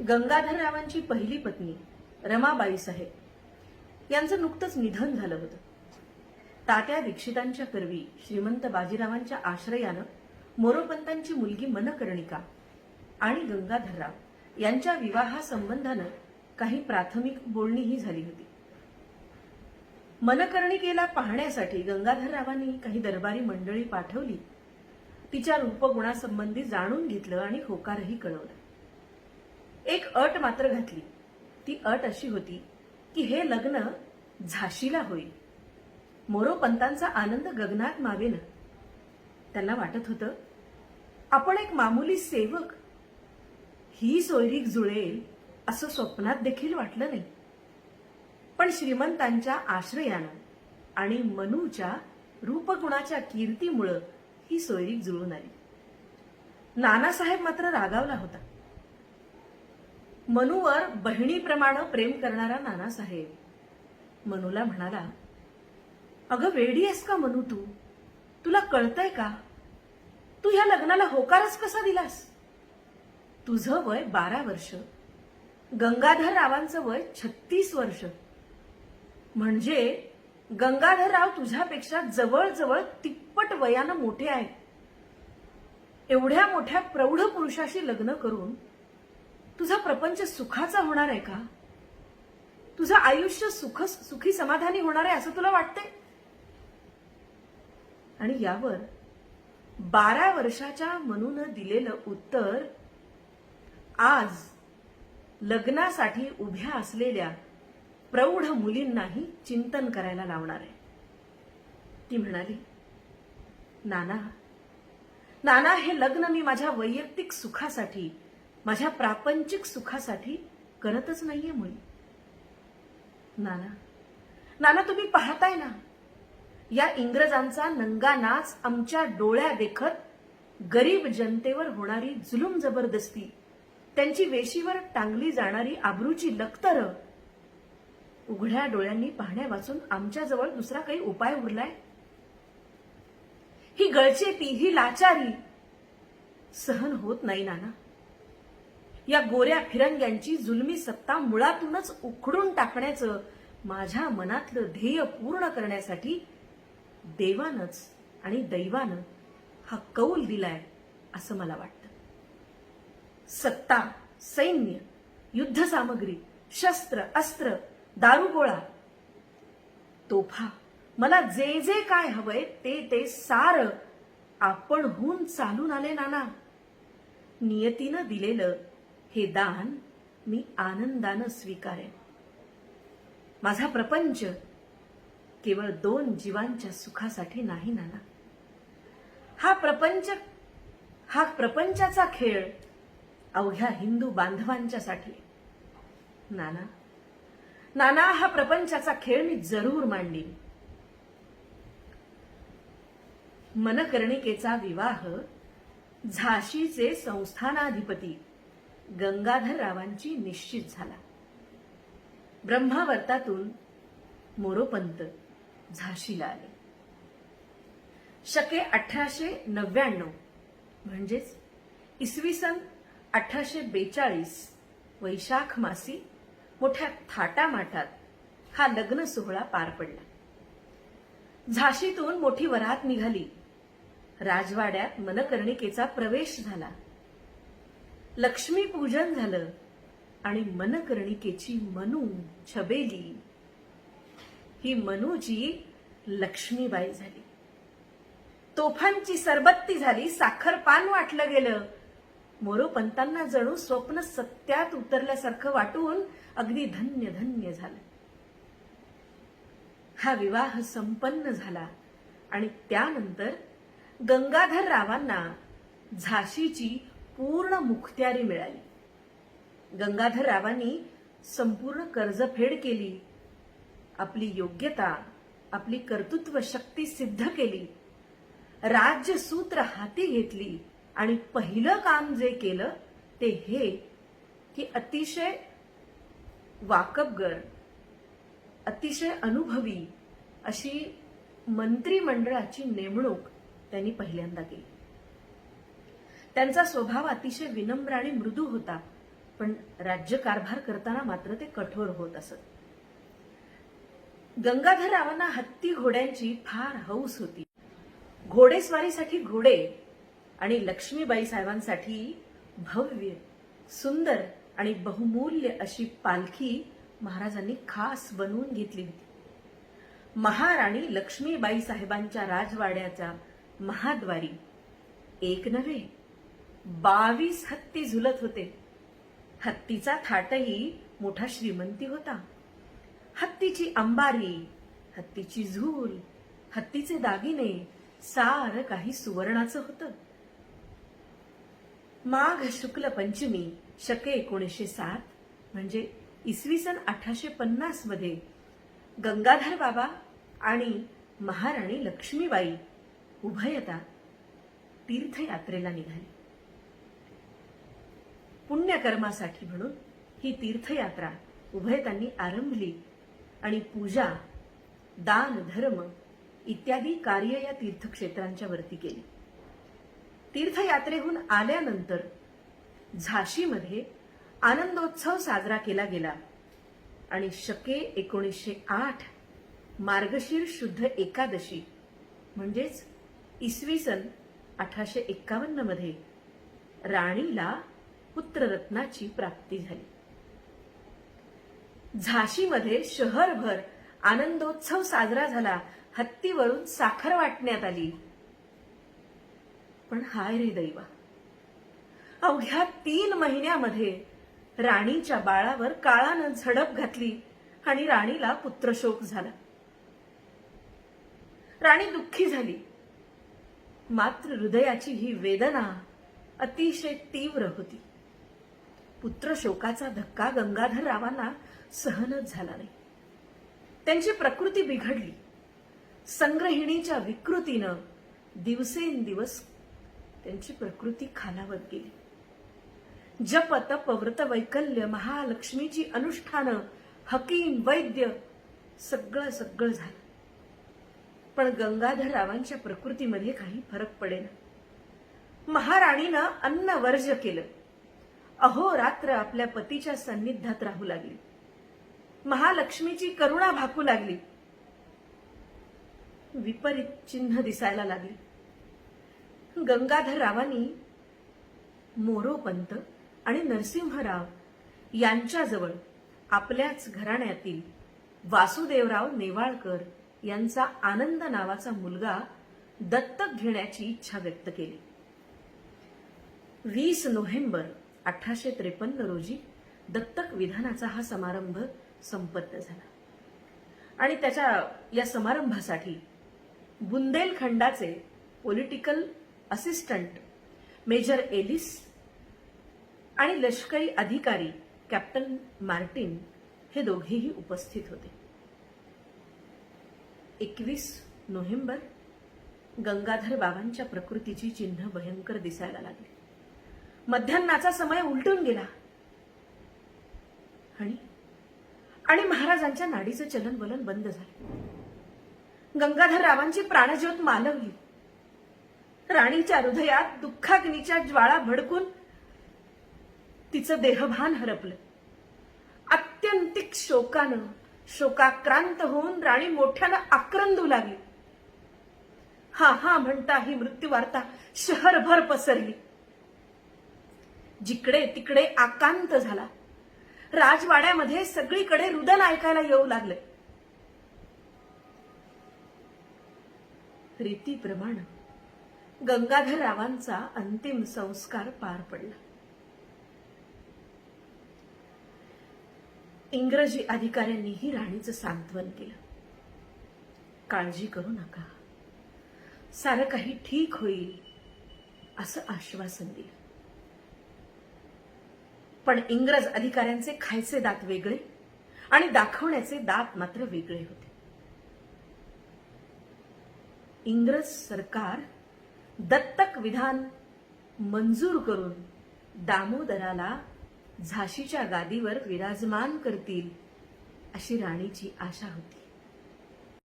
गंगाधररावांची पहिली पत्नी रमाबाई साहेब यांचं नुकतंच निधन झालं होतं. तात्या दीक्षितांच्या कर्वी श्रीमंत बाजीरावांच्या आश्रयानं मोरोपंतांची मुलगी मनकर्णिका आणि गंगाधरराव यांच्या विवाहासंबंधानं काही प्राथमिक बोलणीही झाली होती. मनकर्णिकेला पाहण्यासाठी गंगाधररावांनी काही दरबारी मंडळी पाठवली. तिच्या रूपगुणासंबंधी जाणून घेतलं आणि होकारही कळवलं. एक अट मात्र घातली. ती अट अशी होती की हे लग्न झाशीला होईल. मोरोपंतांचा आनंद गगनात मावेन. त्यांना वाटत होतं आपण एक मामुली सेवक. ही सोयरीक जुळेल असं स्वप्नात देखील वाटलं नाही. पण श्रीमंतांच्या आश्रयानं आणि मनूच्या रूपगुणाच्या कीर्तीमुळं ही सोयरीक जुळून आली. नानासाहेब मात्र रागावला होता. मनूवर बहिणीप्रमाणे प्रेम करणारा नानासाहेब. मनूला म्हणाला अगं वेडी आहेस का मनू तू? तुला कळतंय का? तू ह्या लग्नाला होकारच कसा दिलास? तुझं वय बारा वर्ष. गंगाधर रावांचं वय छत्तीस वर्ष. म्हणजे गंगाधरराव तुझ्यापेक्षा जवळजवळ तिप्पट वयानं मोठे आहेत. एवढ्या मोठ्या प्रौढ पुरुषाशी लग्न करून तुझा प्रपंच सुखाचा होणार आहे का? तुझं आयुष्य सुख सुखी समाधानी होणार आहे असं तुला वाटतंय? आणि यावर बारा वर्षाच्या मनून दिलेलं उत्तर आज लग्नासाठी उभ्या असलेल्या प्रौढ मुलींनाही चिंतन करायला लावणार आहे. ती म्हणाली नाना नाना हे लग्न मी माझ्या वैयक्तिक सुखासाठी माझ्या प्रापंचिक सुखासाठी करतच नाहीये मुली. नाना नाना तुम्ही पाहताय ना? या इंग्रजांचा नंगा नाच आमच्या डोळ्या देखत गरीब जनतेवर होणारी जुलूम जबरदस्ती त्यांची वेशीवर टांगली जाणारी आबरूची लखतर उघड्या डोळ्यांनी पाहण्या वाचून आमच्याजवळ दुसरा काही उपाय उरलाय? ही गळचेपी ही लाचारी सहन होत नाही नाना. या गोऱ्या फिरंग्यांची जुलमी सत्ता मुळातूनच उखडून टाकण्याचं माझ्या मनातलं ध्येय पूर्ण करण्यासाठी देवानच आणि दैवानं हा कौल दिलाय असं मला वाटतं. सत्ता सैन्य युद्ध सामग्री शस्त्र अस्त्र दारुगोळा तोफा मला जे जे काय हवंय ते ते सार आपणहून चालून आले नाना. नियतीनं दिलेलं हे दान मी आनंदानं स्वीकारेन. माझा प्रपंच केवळ दोन जीवांच्या सुखासाठी नाही नाना. हा प्रपंच हा प्रपंचाचा खेळ अवघ्या हिंदू बांधवांच्यासाठी नाना नाना हा प्रपंचाचा खेळ मी जरूर मांडीन. मनकर्णिकेचा विवाह झाशीचे संस्थानाधिपती गंगाधररावांची निश्चित झाला. ब्रह्मावर्तातून मोरोपंत झाशीला आले. शके अठराशे नव्याण्णव म्हणजेच इसवी सन अठराशे बेचाळीस वैशाख मासी मोठ्या थाटामाटात हा लग्न सोहळा पार पडला. झाशीतून मोठी वरात निघाली. राजवाड्यात मनकर्णिकेचा प्रवेश झाला. लक्ष्मी पूजन झालं आणि मनकर्णिकेची मनू छबेली. ही मनूची लक्ष्मीबाई झाली. तोफांची सरबत्ती झाली साखर पान वाटलं गेलं. मोरोपंतांना जणू स्वप्न सत्यात उतरल्यासारखं वाटून अगदी धन्य धन्य झालं. हा विवाह संपन्न झाला आणि त्यानंतर गंगाधर रावांना झाशीची पूर्ण मुखत्यारी मिळाली. गंगाधर रावांनी संपूर्ण कर्जफेड केली. आपली योग्यता आपली कर्तृत्व शक्ती सिद्ध केली. राज्य सूत्र हाती घेतली आणि पहिलं काम जे केलं ते हे की अतिशय वाकबगर अतिशय अनुभवी अशी मंत्रिमंडळाची नेमणूक त्यांनी पहिल्यांदा केली. त्यांचा स्वभाव अतिशय विनम्र आणि मृदू होता पण राज्यकारभार करताना मात्र ते कठोर होत असत. गंगाधररावांना हत्ती घोड्यांची फार हौस होती. घोडेस्वारीसाठी घोडे आणि लक्ष्मीबाई साहेबांसाठी भव्य सुंदर आणि बहुमूल्य अशी पालखी महाराजांनी खास बनवून घेतली होती. महाराणी लक्ष्मीबाई साहेबांच्या राजवाड्याचा महाद्वारी एक नव्हे बावीस हत्ती झुलत होते. हत्तीचा थाटही मोठा श्रीमंती होता. हत्तीची अंबारी हत्तीची झूल हत्तीचे दागिने सार काही सुवर्णाचं होतं. माघ शुक्ल पंचमी शके एकोणीसशे सात म्हणजे इसवी सन अठराशे पन्नासमध्ये गंगाधर बाबा आणि महाराणी लक्ष्मीबाई उभयता तीर्थयात्रेला निघाली. पुण्यकर्मासाठी म्हणून ही तीर्थयात्रा उभयतांनी आरंभली. आणि पूजा दान धर्म इत्यादी कार्य या तीर्थक्षेत्रांच्या वरती केली. तीर्थयात्रेहून आल्यानंतर झाशीमध्ये आनंदोत्सव साजरा केला गेला आणि शके एकोणीसशे आठ मार्गशीर शुद्ध एकादशी म्हणजेच इसवी सन अठराशे एक्कावन्नमध्ये राणीला पुत्ररत्नाची प्राप्ती झाली. झाशीमध्ये शहरभर आनंदोत्सव साजरा झाला. हत्तीवरून साखर वाटण्यात आली. पण हाय रे दैवा. अवघ्या तीन महिन्यामध्ये राणीच्या बाळावर काळानं झडप घातली आणि राणीला पुत्रशोक झाला. राणी दुःखी झाली. मात्र हृदयाची ही वेदना अतिशय तीव्र होती. पुत्रशोकाचा धक्का गंगाधर रावांना सहनच झाला नाही. त्यांची प्रकृती बिघडली. संग्रहिणीच्या विकृतीनं दिवसेंदिवस त्यांची प्रकृती खालावत गेली. जप तप व्रत वैकल्य महालक्ष्मीची अनुष्ठानं हकीम वैद्य सगळं सगळं झालं. पण गंगाधर रावांच्या प्रकृतीमध्ये काही फरक पडेना. महाराणीनं अन्न वर्ज केलं. अहोरात्र आपल्या पतीच्या सान्निध्यात राहू लागली. महालक्ष्मीची करुणा भाकू लागली. विपरीत चिन्ह दिसायला लागली. गंगाधर रावांनी मोरोपंत आणि नरसिंहराव यांच्याजवळ आपल्याच घराण्यातील वासुदेवराव नेवाळकर यांचा आनंद नावाचा मुलगा दत्तक घेण्याची इच्छा व्यक्त केली. वीस नोव्हेंबर अठराशे त्रेपन्न रोजी दत्तक विधानाचा हा समारंभ संपन्न झाला. आणि त्याच्या या समारंभासाठी बुंदेलखंडाचे पॉलिटिकल असिस्टंट मेजर एलिस आणि लष्करी अधिकारी कॅप्टन मार्टिन हे दोघेही उपस्थित होते. एकवीस नोव्हेंबर गंगाधर बाबांच्या प्रकृतीची चिन्ह भयंकर दिसायला लागली. मध्यान्नाचा समय उलटून गेला. आणि आणि महाराजांच्या नाडीचं चलन वलन बंद झालं. गंगाधर रावांची प्राणज्योत मालवली. राणीच्या हृदयात दुःखाग्नीच्या ज्वाळा भडकून तिचं देहभान हरपलं. अत्यंतिक शोकानं शोकाक्रांत होऊन राणी मोठ्यानं आक्रंदू लागली. हा हा म्हणता ही मृत्यू वार्ता शहरभर पसरली. जिकडे तिकडे आकांत झाला. राजवाड्यामध्ये सगळीकडे रुदन ऐकायला येऊ लागले. रीतीप्रमाणे गंगाधर रावांचा अंतिम संस्कार पार पडला. इंग्रजी अधिकाऱ्यांनीही राणीचं सांत्वन केलं. काळजी करू नका. सारं काही ठीक होईल असं आश्वासन दिलं. पण इंग्रज अधिकाऱ्यांचे खायचे दात वेगळे आणि दाखवण्याचे दात मात्र वेगळे होते. इंग्रज सरकार दत्तक विधान मंजूर करून दामोदराला झाशीच्या गादीवर विराजमान करतील अशी राणीची आशा होती.